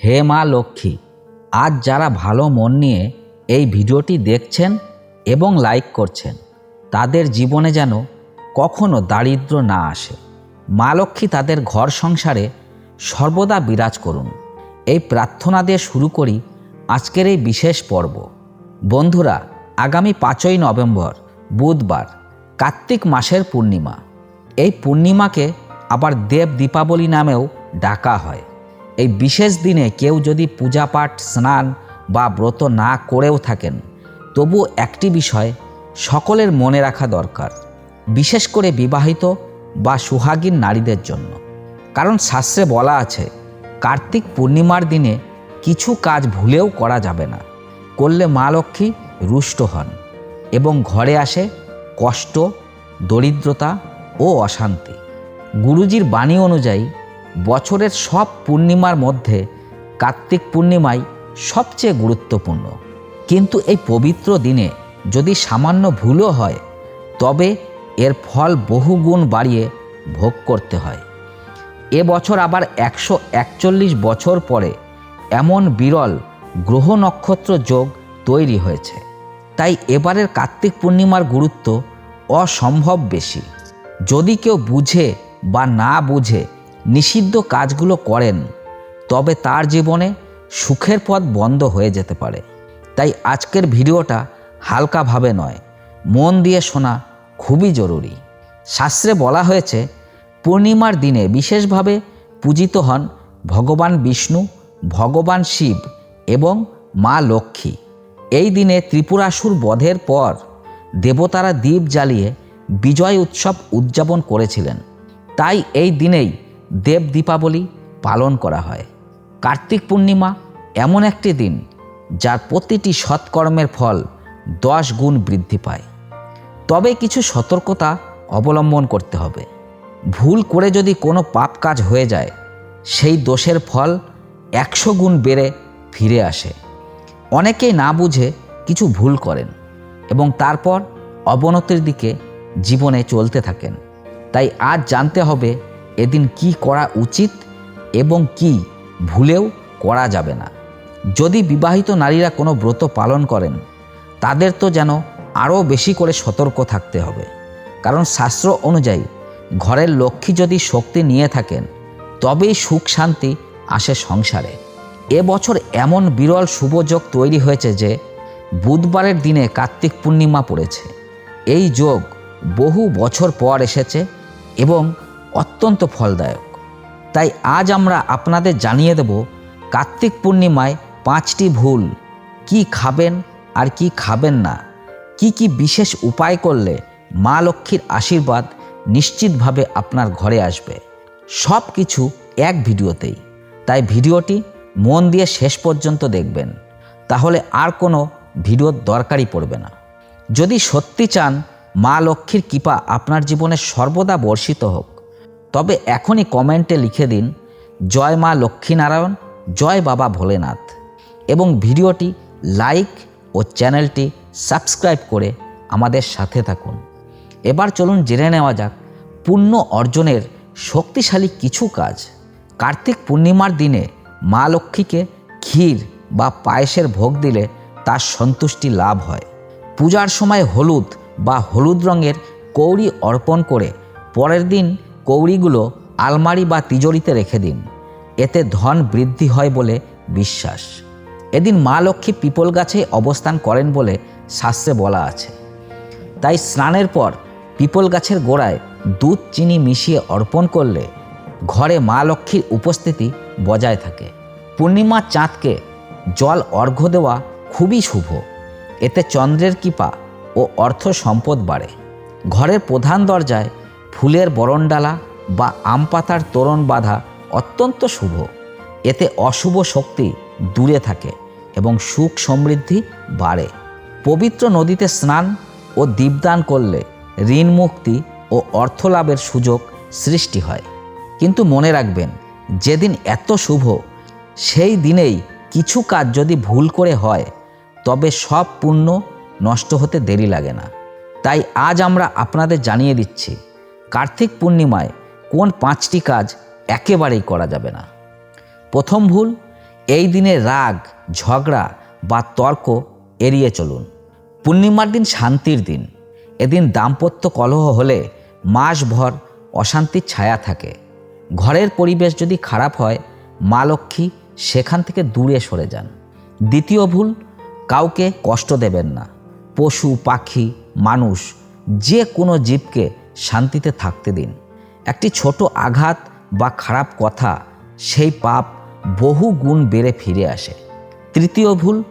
হে মা লক্ষ্মী, আজ যারা ভালো মন নিয়ে এই ভিডিওটি দেখছেন এবং লাইক করছেন, তাদের জীবনে যেন কখনো দারিদ্র না আসে। মা লক্ষ্মী তাদের ঘর সংসারে সর্বদা বিরাজ করুন। এই প্রার্থনা দিয়ে শুরু করি আজকের এই বিশেষ পর্ব। বন্ধুরা, আগামী পাঁচই নভেম্বর, বুধবার, কার্তিক মাসের পূর্ণিমা। এই পূর্ণিমাকে আবার দেব দীপাবলি নামেও ডাকা হয়। এই বিশেষ দিনে কেউ যদি পূজা পাঠ স্নান বা ব্রত না করেও থাকেন, তবু একটি বিষয় সকলের মনে রাখা দরকার, বিশেষ করে বিবাহিত বা সুহাগীন নারীদের জন্য। কারণ শাস্ত্রে বলা আছে, কার্তিক পূর্ণিমার দিনে কিছু কাজ ভুলেও করা যাবে না, করলে মা লক্ষ্মী রুষ্ট হন এবং ঘরে আসে কষ্ট, দরিদ্রতা ও অশান্তি। গুরুজির বাণী অনুযায়ী বছরের সব পূর্ণিমার মধ্যে কার্তিক পূর্ণিমাই সবচেয়ে গুরুত্বপূর্ণ। কিন্তু এই পবিত্র দিনে যদি সামান্য ভুলও হয়, তবে এর ফল বহু গুণ বাড়িয়ে ভোগ করতে হয়। এ বছর আবার একশো একচল্লিশ বছর পরে এমন বিরল গ্রহ নক্ষত্র যোগ তৈরি হয়েছে। তাই এবারের কার্তিক পূর্ণিমার গুরুত্ব অসম্ভব বেশি। যদি কেউ বুঝে বা না বুঝে নিষিদ্ধ কাজগুলো করেন, তবে তার জীবনে সুখের পথ বন্ধ হয়ে যেতে পারে। তাই আজকের ভিডিওটা হালকাভাবে নয়, মন দিয়ে শোনা খুবই জরুরি। শাস্ত্রে বলা হয়েছে, পূর্ণিমার দিনে বিশেষভাবে পূজিত হন ভগবান বিষ্ণু, ভগবান শিব এবং মা লক্ষ্মী। এই দিনে ত্রিপুরাসুর বধের পর দেবতারা দ্বীপ জ্বালিয়ে বিজয় উৎসব উদযাপন করেছিলেন। তাই এই দিনেই দেব দীপাবলি পালন করা হয়। কার্তিক পূর্ণিমা এমন একটি দিন যার প্রতিটি সৎকর্মের ফল দশ গুণ বৃদ্ধি পায়। তবে কিছু সতর্কতা অবলম্বন করতে হবে। ভুল করে যদি কোনো পাপ কাজ হয়ে যায়, সেই দোষের ফল একশো গুণ বেড়ে ফিরে আসে। অনেকেই না বুঝে কিছু ভুল করেন এবং তারপর অবনতির দিকে জীবনে চলতে থাকেন। তাই আজ জানতে হবে এদিন কি করা উচিত এবং কি ভুলেও করা যাবে না। যদি বিবাহিত নারীরা কোনো ব্রত পালন করেন, তাদের তো যেন আরও বেশি করে সতর্ক থাকতে হবে। কারণ শাস্ত্র অনুযায়ী, ঘরের লক্ষ্মী যদি শক্তি নিয়ে থাকেন, তবেই সুখ শান্তি আসে সংসারে। এবছর এমন বিরল শুভযোগ তৈরি হয়েছে যে, বুধবারের দিনে কার্তিক পূর্ণিমা পড়েছে। এই যোগ বহু বছর পর এসেছে এবং অত্যন্ত ফলদায়ক। তাই আজ আমরা আপনাদের জানিয়ে দেব কার্তিক পূর্ণিমায় পাঁচটি ভুল, কি খাবেন আর কি খাবেন না, কি কি বিশেষ উপায় করলে মা লক্ষ্মীর আশীর্বাদ নিশ্চিতভাবে আপনার ঘরে আসবে। সব কিছু এক ভিডিওতেই। তাই ভিডিওটি মন দিয়ে শেষ পর্যন্ত দেখবেন। তাহলে আর কোনো ভিডিওর দরকারই পড়বে না। যদি সত্যি চান, মা লক্ষ্মীর কৃপা আপনার জীবনে সর্বদা বর্ষিত হোক। তবে এখনই কমেন্টে লিখে দিন, জয় মা লক্ষ্মীনারায়ণ, জয় বাবা ভোলেনাথ। এবং ভিডিওটি লাইক ও চ্যানেলটি সাবস্ক্রাইব করে আমাদের সাথে থাকুন। এবার চলুন জেনে নেওয়া যাক পুণ্য অর্জনের শক্তিশালী কিছু কাজ। কার্তিক পূর্ণিমার দিনে মা লক্ষ্মীকে ক্ষীর বা পায়েসের ভোগ দিলে তার সন্তুষ্টি লাভ হয়। পূজার সময় হলুদ বা হলুদ রঙের কৌড়ি অর্পণ করে পরের দিন কৌড়িগুলো আলমারি বা তিজোরিতে রেখে দিন। এতে ধন বৃদ্ধি হয় বলে বিশ্বাস। এদিন মা লক্ষ্মী পিপল গাছে অবস্থান করেন বলে শাস্ত্রে বলা আছে। তাই স্নানের পর পিপল গাছের গোড়ায় দুধ, চিনি মিশিয়ে অর্পণ করলে ঘরে মা লক্ষ্মীর উপস্থিতি বজায় থাকে। পূর্ণিমার চাঁদকে জল অর্ঘ্য দেওয়া খুবই শুভ। এতে চন্দ্রের কৃপা ও অর্থ সম্পদ বাড়ে। ঘরের প্রধান দরজায় ফুলের বরণডালা বা আম পাতার তোরণ বাঁধা অত্যন্ত শুভ। এতে অশুভ শক্তি দূরে থাকে এবং সুখ সমৃদ্ধি বাড়ে। পবিত্র নদীতে স্নান ও দীপদান করলে ঋণ মুক্তি ও অর্থ লাভের সুযোগ সৃষ্টি হয়। কিন্তু মনে রাখবেন, যেদিন এত শুভ, সেই দিনেই কিছু কাজ যদি ভুল করে হয়, তবে সব পুণ্য নষ্ট হতে দেরি লাগে না। তাই আজ আমরা আপনাদের জানিয়ে দিচ্ছি, কার্তিক পূর্ণিমায় কোন পাঁচটি কাজ একেবারেই করা যাবে না? প্রথম ভুল, এই দিনে রাগ, ঝগড়া বা তর্ক এড়িয়ে চলুন। পূর্ণিমার দিন শান্তির দিন। এদিন দাম্পত্য কলহ হলে মাসভর অশান্তির ছায়া থাকে। ঘরের পরিবেশ যদি খারাপ হয়, মা লক্ষ্মী সেখান থেকে দূরে সরে যান। দ্বিতীয় ভুল, কাউকে কষ্ট দেবেন না। পশু, পাখি, মানুষ, যে কোনো জীবকে শান্তিতে থাকতে দিন। একটি ছোট আঘাত বা খারাপ কথা সেই পাপ বহু গুণ বেড়ে ফিরে আসে। তৃতীয় ভুল,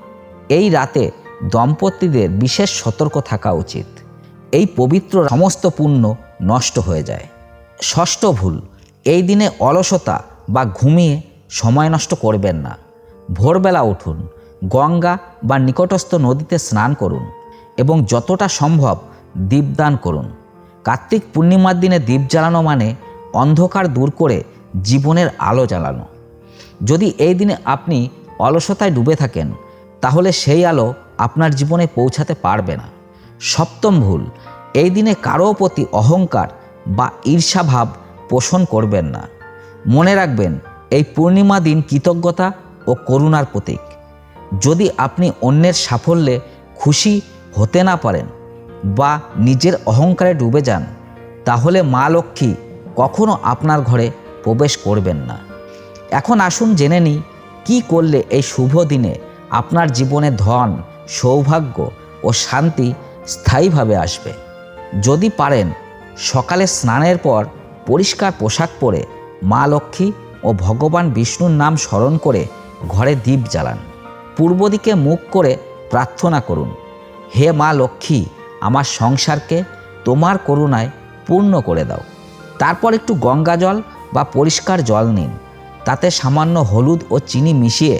এই রাতে দম্পতিদের বিশেষ সতর্ক থাকা উচিত। এই পবিত্র সমস্ত পুণ্য নষ্ট হয়ে যায়। ষষ্ঠ ভুল, এই দিনে অলসতা বা ঘুমিয়ে সময় নষ্ট করবেন না। ভোরবেলা উঠুন, গঙ্গা বা নিকটস্থ নদীতে স্নান করুন এবং যতটা সম্ভব দীপদান করুন। কার্তিক পূর্ণিমার দিনে দীপ জ্বালানো মানে অন্ধকার দূর করে জীবনের আলো জ্বালানো। যদি এই দিনে আপনি অলসতায় ডুবে থাকেন, তাহলে সেই আলো আপনার জীবনে পৌঁছাতে পারবে না। সপ্তম ভুল, এই দিনে কারও প্রতি অহংকার বা ঈর্ষাভাব পোষণ করবেন না। মনে রাখবেন, এই পূর্ণিমা দিন কৃতজ্ঞতা ও করুণার প্রতীক। যদি আপনি অন্যের সাফল্যে খুশি হতে না পারেন বা নিজের অহংকারে ডুবে যান, তাহলে মা লক্ষ্মী কখনো আপনার ঘরে প্রবেশ করবেন না। এখন আসুন জেনে নিই, কী করলে এই শুভ দিনে আপনার জীবনে ধন, সৌভাগ্য ও শান্তি স্থায়ীভাবে আসবে? যদি পারেন, সকালে স্নানের পর পরিষ্কার পোশাক পরে মা লক্ষ্মী ও ভগবান বিষ্ণুর নাম স্মরণ করে ঘরে দীপ জ্বালান। পূর্ব দিকে মুখ করে প্রার্থনা করুন, হে মা লক্ষ্মী আমার সংসারকে তোমার করুণায় পূর্ণ করে দাও। তারপর একটু গঙ্গা জল বা পরিষ্কার জল নিন। তাতে সামান্য হলুদ ও চিনি মিশিয়ে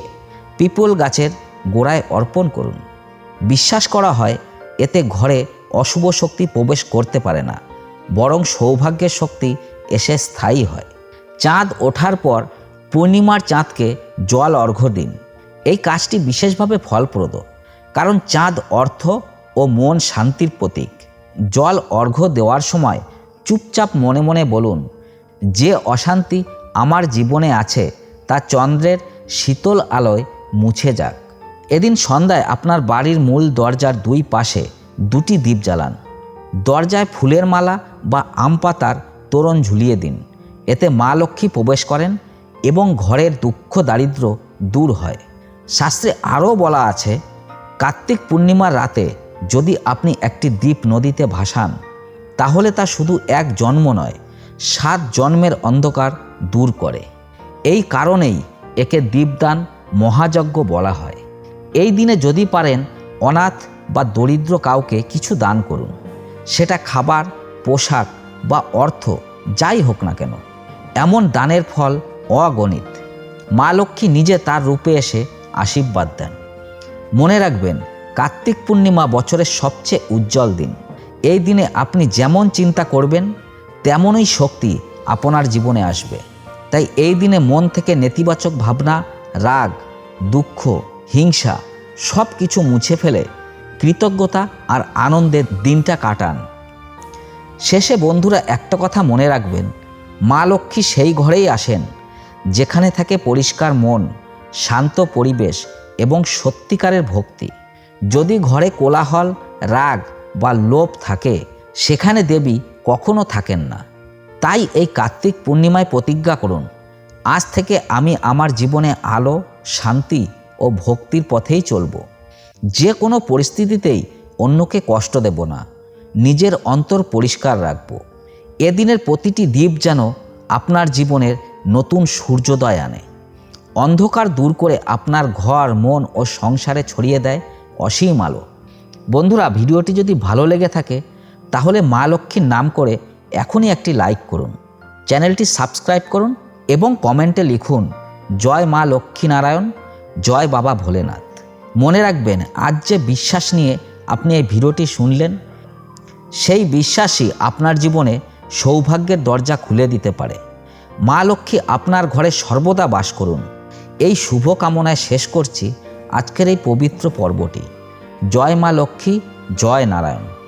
পিপল গাছের গোড়ায় অর্পণ করুন। বিশ্বাস করা হয়, এতে ঘরে অশুভ শক্তি প্রবেশ করতে পারে না, বরং সৌভাগ্যের শক্তি এসে স্থায়ী হয়। চাঁদ ওঠার পর পূর্ণিমার চাঁদকে জল অর্ঘ্য দিন। এই কাজটি বিশেষভাবে ফলপ্রদ, কারণ চাঁদ অর্থ ও মন শান্তির প্রতীক। জল অর্ঘ্য দেওয়ার সময় চুপচাপ মনে মনে বলুন, যে অশান্তি আমার জীবনে আছে, তা চন্দ্রের শীতল আলোয় মুছে যাক এদিন সন্ধ্যায় আপনার বাড়ির মূল দরজার দুই পাশে দুটি দ্বীপ জ্বালান। দরজায় ফুলের মালা বা আম পাতার তোরণ ঝুলিয়ে দিন। এতে মা লক্ষ্মী প্রবেশ করেন এবং ঘরের দুঃখ দারিদ্র দূর হয়। শাস্ত্রে আরও বলা আছে, কার্তিক পূর্ণিমার রাতে যদি আপনি একটি দ্বীপ নদীতে ভাসান, তাহলে তা শুধু এক জন্ম নয়, সাত জন্মের অন্ধকার দূর করে। এই কারণেই একে দ্বীপদান মহাযজ্ঞ বলা হয়। এই দিনে যদি পারেন, অনাথ বা দরিদ্র কাউকে কিছু দান করুন। সেটা খাবার, পোশাক বা অর্থ যাই হোক না কেন। এমন দানের ফল অগণিত। মা লক্ষ্মী নিজে তার রূপে এসে আশীর্বাদ দেন। মনে রাখবেন কার্তিক পূর্ণিমা বছরের সবচেয়ে উজ্জ্বল দিন। এই দিনে আপনি যেমন চিন্তা করবেন, তেমনই শক্তি আপনার জীবনে আসবে। তাই এই দিনে মন থেকে নেতিবাচক ভাবনা, রাগ, দুঃখ, হিংসা সব কিছু মুছে ফেলে কৃতজ্ঞতা আর আনন্দের দিনটা কাটান। শেষে বন্ধুরা একটা কথা মনে রাখবেন, মা লক্ষ্মী সেই ঘরেই আসেন, যেখানে থাকে পরিষ্কার মন, শান্ত পরিবেশ এবং সত্যিকারের ভক্তি। যদি ঘরে কোলাহল, রাগ বা লোভ থাকে, সেখানে দেবী কখনো থাকেন না। তাই এই কার্তিক পূর্ণিমায় প্রতিজ্ঞা করুন, আজ থেকে আমি আমার জীবনে আলো, শান্তি ও ভক্তির পথেই চলব। যে কোনো পরিস্থিতিতেই অন্যকে কষ্ট দেব না, নিজের অন্তর পরিষ্কার রাখব। এদিনের প্রতিটি দ্বীপ যেন আপনার জীবনের নতুন সূর্যোদয় আনে। অন্ধকার দূর করে আপনার ঘর, মন ও সংসারে ছড়িয়ে দেয় অসীম আলো। বন্ধুরা, ভিডিওটি যদি ভালো লেগে থাকে, তাহলে মা লক্ষ্মীর নাম করে এখনই একটি লাইক করুন। চ্যানেলটি সাবস্ক্রাইব করুন এবং কমেন্টে লিখুন, জয় মা লক্ষ্মীনারায়ণ, জয় বাবা ভোলেনাথ। মনে রাখবেন, আজ যে বিশ্বাস নিয়ে আপনি এই ভিডিওটি শুনলেন, সেই বিশ্বাসই আপনার জীবনে সৌভাগ্যের দরজা খুলে দিতে পারে। মা লক্ষ্মী আপনার ঘরে সর্বদা বাস করুন। এই শুভ কামনায় শেষ করছি। আজকের এই পবিত্র পর্বটি। জয় মা লক্ষ্মী জয় নারায়ণ।